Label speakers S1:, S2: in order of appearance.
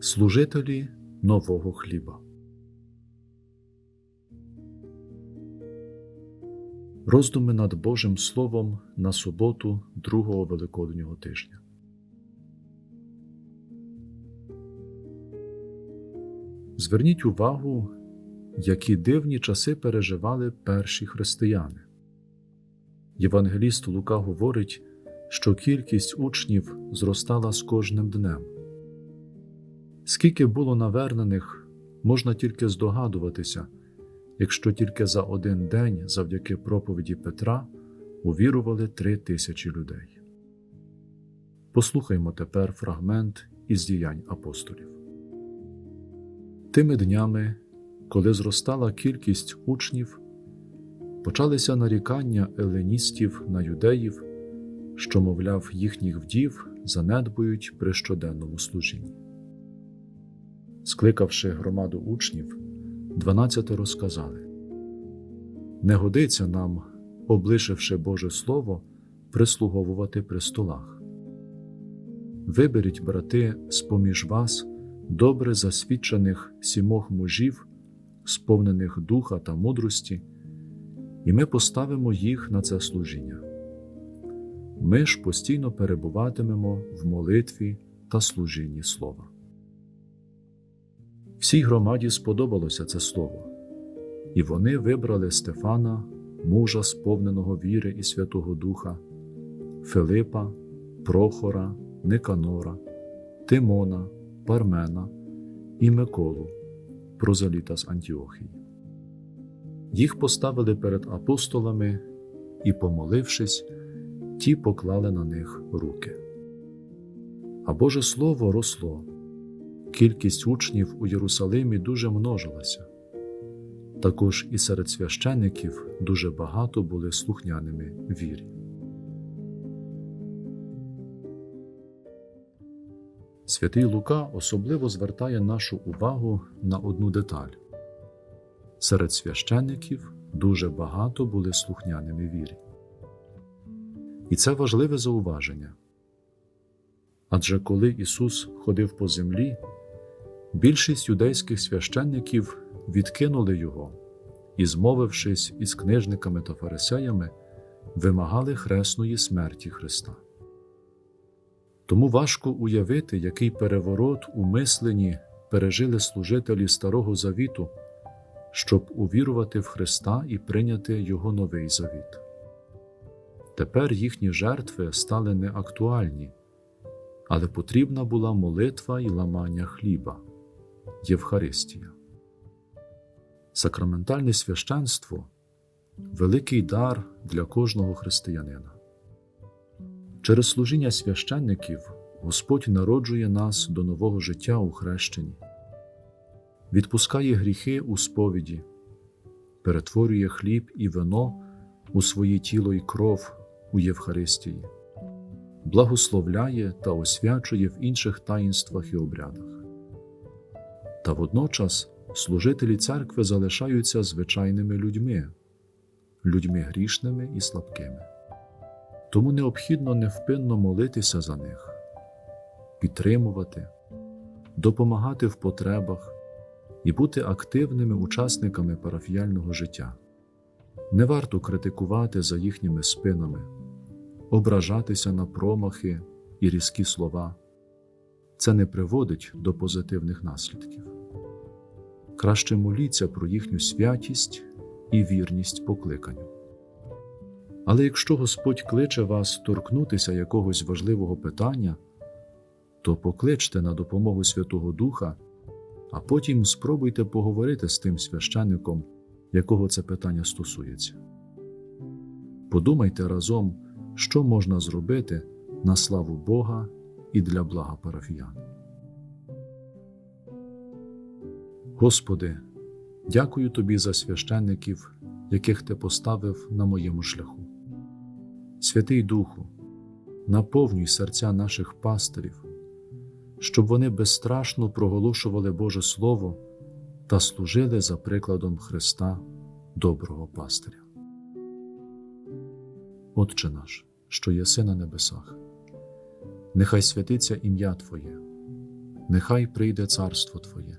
S1: Служителі нового хліба. Роздуми над Божим Словом на суботу другого Великоднього тижня. Зверніть увагу, які дивні часи переживали перші християни. Євангеліст Лука говорить, що кількість учнів зростала з кожним днем. Скільки було навернених, можна тільки здогадуватися, якщо тільки за один день, завдяки проповіді Петра, увірували три тисячі людей. Послухаймо тепер фрагмент із діянь апостолів. Тими днями, коли зростала кількість учнів, почалися нарікання еленістів на юдеїв, що, мовляв, їхніх вдів занедбують при щоденному служінні. Скликавши громаду учнів, дванадцяти розказали Не годиться нам, облишивши Боже Слово, прислуговувати при столах. Виберіть, брати, з поміж вас добре засвідчених сімох мужів, сповнених духа та мудрості, і ми поставимо їх на це служіння. Ми ж постійно перебуватимемо в молитві та служінні слова. Всій громаді сподобалося це слово, і вони вибрали Стефана, мужа, сповненого віри і Святого Духа, Филипа, Прохора, Никанора, Тимона, Пармена і Миколу, прозаліта з Антіохії. Їх поставили перед апостолами і, помолившись, ті поклали на них руки. А Боже Слово росло. Кількість учнів у Єрусалимі дуже множилася. Також і серед священиків дуже багато були слухняними вірі. Святий Лука особливо звертає нашу увагу на одну деталь. Серед священиків дуже багато були слухняними вірі. І це важливе зауваження. Адже коли Ісус ходив по землі, більшість юдейських священників відкинули Його і, змовившись із книжниками та фарисеями, вимагали хресної смерті Христа. Тому важко уявити, який переворот у мисленні пережили служителі Старого Завіту, щоб увірувати в Христа і прийняти Його новий завіт. Тепер їхні жертви стали неактуальні, але потрібна була молитва і ламання хліба Євхаристія. Сакраментальне священство великий дар для кожного християнина. Через служіння священників Господь народжує нас до нового життя у хрещенні, відпускає гріхи у сповіді, перетворює хліб і вино у своє тіло і кров у Євхаристії, благословляє та освячує в інших таїнствах і обрядах. Та водночас служителі церкви залишаються звичайними людьми, людьми грішними і слабкими. Тому необхідно невпинно молитися за них, підтримувати, допомагати в потребах і бути активними учасниками парафіяльного життя. Не варто критикувати за їхніми спинами, ображатися на промахи і різкі слова. Це не приводить до позитивних наслідків. Краще моліться про їхню святість і вірність покликанню. Але якщо Господь кличе вас торкнутися якогось важливого питання, то покличте на допомогу Святого Духа, а потім спробуйте поговорити з тим священником, якого це питання стосується. Подумайте разом, що можна зробити на славу Бога і для блага парафіян. Господи, дякую Тобі за священників, яких Ти поставив на моєму шляху. Святий Духу, наповнюй серця наших пастирів, щоб вони безстрашно проголошували Боже Слово та служили за прикладом Христа, доброго пастиря. Отче наш, що єси на небесах, нехай святиться ім'я Твоє, нехай прийде царство Твоє,